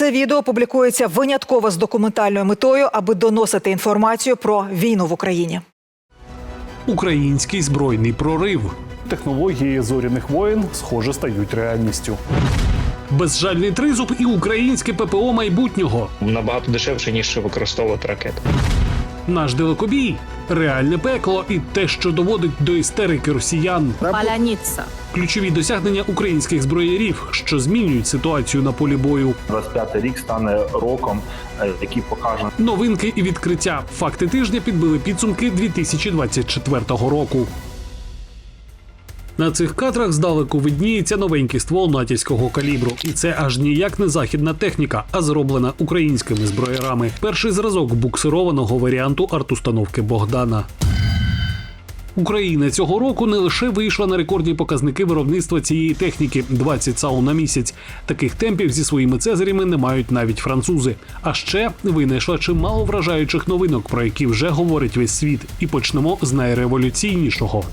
Це відео публікується винятково з документальною метою, аби доносити інформацію про війну в Україні. Український збройний прорив. Технології зоряних воєн, схоже, стають реальністю. Безжальний тризуб і українське ППО майбутнього. набагато дешевше ніж використовувати ракети. Наш далекобій, реальне пекло і те, що доводить до істерики росіян. Паляніця. Ключові досягнення українських зброярів, що змінюють ситуацію на полі бою. 25 рік стане роком, е, який покаже Новинки і відкриття. Факти тижня підбили підсумки 2024 року. На цих кадрах здалеку видніється новенький ствол натівського калібру, і це аж ніяк не західна техніка, а зроблена українськими зброярами. Перший зразок буксированого варіанту артустановки Богдана. Україна цього року не лише вийшла на рекордні показники виробництва цієї техніки 20 САУ на місяць. Таких темпів зі своїми цезарями не мають навіть французи. А ще винайшла чимало вражаючих новинок, про які вже говорить весь світ. І почнемо з найреволюційнішого.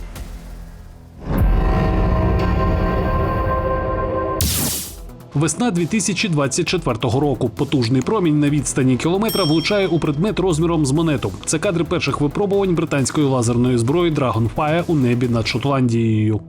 Весна 2024 року. Потужний промінь на відстані кілометра влучає у предмет розміром з монету. Це кадри перших випробувань британської лазерної зброї Dragonfire у небі над Шотландією.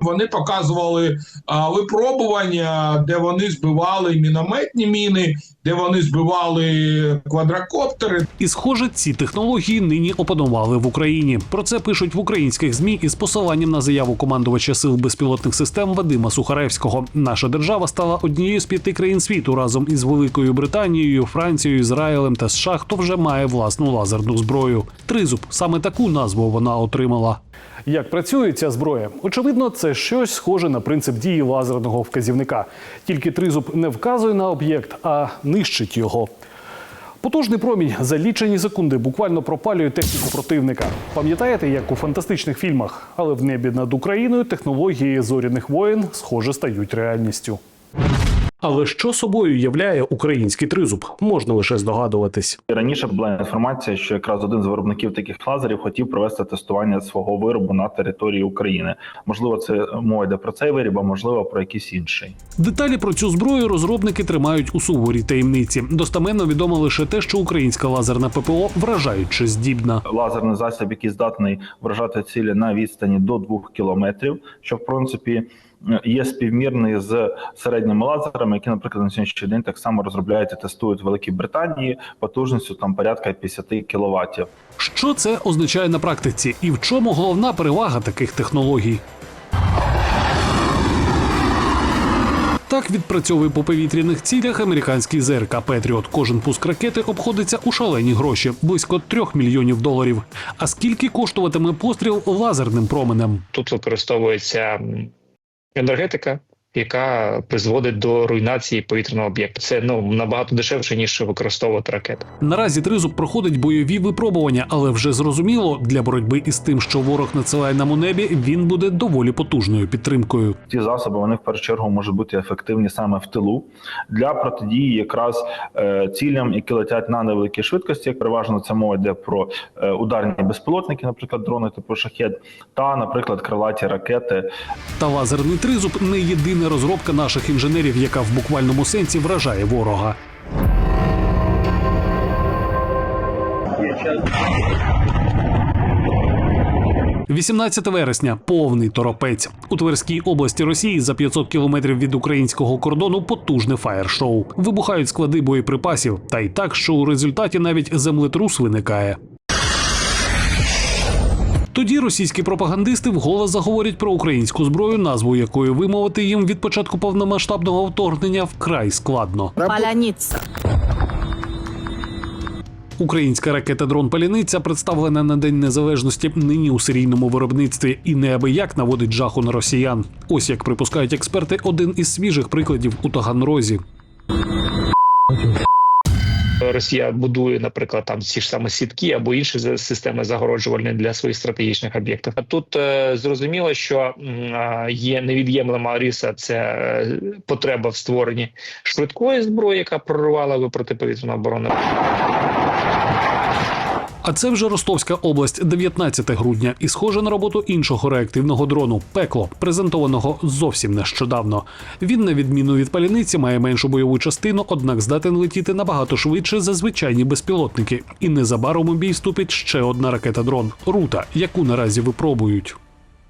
Вони показували а, випробування, де вони збивали мінометні міни, де вони збивали квадрокоптери. І, схоже, ці технології нині опанували в Україні. Про це пишуть в українських змі із посиланням на заяву командувача сил безпілотних систем Вадима Сухаревського. Наша держава стала однією з п'яти країн світу разом із Великою Британією, Францією, Ізраїлем та США, хто вже має власну лазерну зброю. Тризуб саме таку назву вона отримала. Як працює ця зброя? Очевидно, це щось схоже на принцип дії лазерного вказівника. Тільки тризуб не вказує на об'єкт, а нищить його. Потужний промінь за лічені секунди буквально пропалює техніку противника. Пам'ятаєте, як у фантастичних фільмах? Але в небі над Україною технології зоряних воєн, схоже, стають реальністю. Але що собою являє український тризуб? Можна лише здогадуватись. Раніше була інформація, що якраз один з виробників таких лазерів хотів провести тестування свого виробу на території України. Можливо, це мова йде про цей виріб, а можливо про якийсь інший. Деталі про цю зброю розробники тримають у суворій таємниці. Достаменно відомо лише те, що українська лазерна ППО вражаюче здібна. Лазерний засіб, який здатний вражати цілі на відстані до 2 кілометрів, що в принципі. Є співмірний з середніми лазерами, які, наприклад, на сьогоднішній день так само розробляють і тестують в Великій Британії потужністю там порядка 50 кВт. Що це означає на практиці, і в чому головна перевага таких технологій? Так відпрацьовує по повітряних цілях американський ЗРК Петріот. Кожен пуск ракети обходиться у шалені гроші близько трьох мільйонів доларів. А скільки коштуватиме постріл лазерним променем? Тут використовується енергетика, яка призводить до руйнації повітряного об'єкту. Це ну набагато дешевше ніж використовувати ракети. Наразі тризуб проходить бойові випробування, але вже зрозуміло, для боротьби із тим, що ворог надсилає нам у небі, він буде доволі потужною підтримкою. Ці засоби вони в першу чергу можуть бути ефективні саме в тилу для протидії якраз е, цілям, які летять на невеликій швидкості. Як переважно це мова йде про е, ударні безпілотники, наприклад, дрони типу шахет, та, наприклад, крилаті ракети. Та лазерний тризуб не єдина розробка наших інженерів, яка в буквальному сенсі вражає ворога. «18 вересня повний торопець у Тверській області Росії за 500 кілометрів від українського кордону потужне фаєр-шоу. Вибухають склади боєприпасів, та й так, що у результаті навіть землетрус виникає. Тоді російські пропагандисти вголос заговорять про українську зброю, назву якої вимовити їм від початку повномасштабного вторгнення вкрай складно. Паляниця. Українська ракета дрон Паляниця представлена на День Незалежності нині у серійному виробництві і неабияк наводить жаху на росіян. Ось як припускають експерти, один із свіжих прикладів у Таганрозі. Росія будує, наприклад, там ці ж саме сітки або інші системи загороджувальні для своїх стратегічних об'єктів. А тут е, зрозуміло, що е, є невід'ємлема риса це потреба в створенні швидкої зброї, яка прорвала би протиповітряну оборону. А це вже Ростовська область, 19 грудня, і схоже на роботу іншого реактивного дрону пекло, презентованого зовсім нещодавно. Він, на відміну від паляниці, має меншу бойову частину, однак здатен летіти набагато швидше за звичайні безпілотники. І незабаром у бій вступить ще одна ракета дрон рута, яку наразі випробують.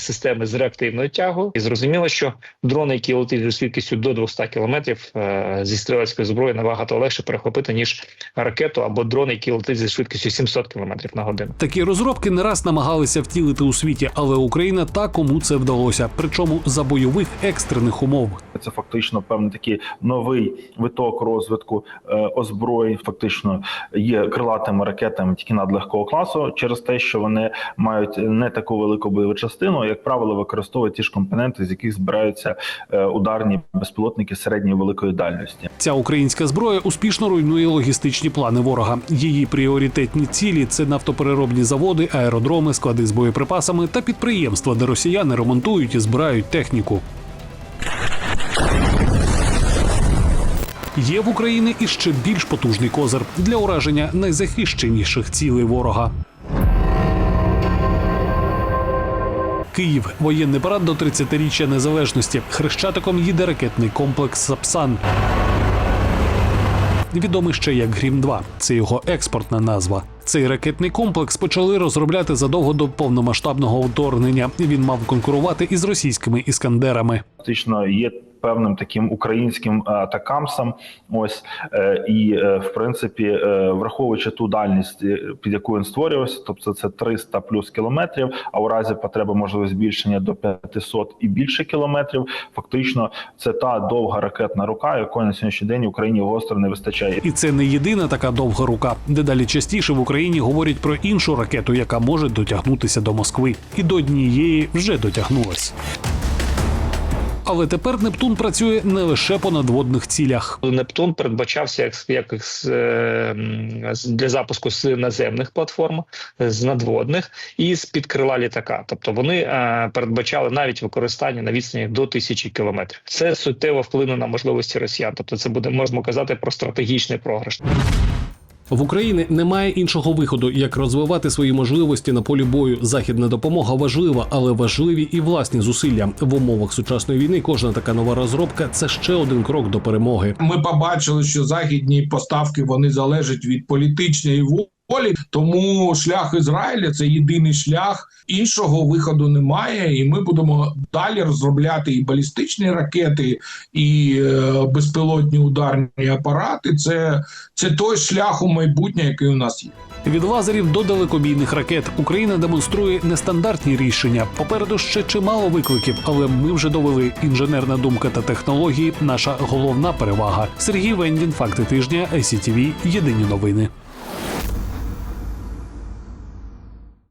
Системи з реактивною тягою, і зрозуміло, що дрони, які летить зі швидкістю до 200 кілометрів е, зі стрілецької зброї, набагато легше перехопити ніж ракету або дрон, який летить зі швидкістю 700 кілометрів на годину. Такі розробки не раз намагалися втілити у світі, але Україна та кому це вдалося, причому за бойових екстрених умов. Це фактично певний такий новий виток розвитку е, озброєнь. Фактично є крилатими ракетами тільки надлегкого класу, через те, що вони мають не таку велику бойову частину, як правило, використовують ті ж компоненти, з яких збираються е, ударні безпілотники середньої великої дальності. Ця українська зброя успішно руйнує логістичні плани ворога. Її пріоритетні цілі це нафтопереробні заводи, аеродроми, склади з боєприпасами та підприємства, де росіяни ремонтують і збирають техніку. Є в Україні і ще більш потужний козир для ураження найзахищеніших цілей ворога. Київ воєнний парад до 30-річчя незалежності. Хрещатиком їде ракетний комплекс Сапсан. Відомий ще як Грім 2 це його експортна назва. Цей ракетний комплекс почали розробляти задовго до повномасштабного вторгнення. Він мав конкурувати із російськими іскандерами. Фактично є певним таким українським е, атакамсом. Ось е, і е, в принципі, враховуючи ту дальність, під яку він створювався, тобто це 300 плюс кілометрів. А у разі потреби можливо збільшення до 500 і більше кілометрів. Фактично, це та довга ракетна рука, якої на сьогоднішній день Україні гостро не вистачає. І це не єдина така довга рука. Дедалі частіше в Україні говорять про іншу ракету, яка може дотягнутися до Москви. І до однієї вже дотягнулась. Але тепер Нептун працює не лише по надводних цілях. Нептун передбачався як, як е, для запуску з наземних платформ, з надводних і з під крила літака. Тобто вони е, передбачали навіть використання на відстані до тисячі кілометрів. Це суттєво вплине на можливості росіян. Тобто, це буде можемо казати про стратегічний програш. В Україні немає іншого виходу, як розвивати свої можливості на полі бою. Західна допомога важлива, але важливі і власні зусилля в умовах сучасної війни. Кожна така нова розробка це ще один крок до перемоги. Ми побачили, що західні поставки вони залежать від політичної волі. Тому шлях Ізраїля це єдиний шлях. Іншого виходу немає, і ми будемо далі розробляти і балістичні ракети, і е, безпілотні ударні апарати. Це, це той шлях у майбутнє, який у нас є. Від лазерів до далекобійних ракет Україна демонструє нестандартні рішення. Попереду ще чимало викликів, але ми вже довели інженерна думка та технології. Наша головна перевага. Сергій Вендін, факти тижня, ICTV, Єдині новини.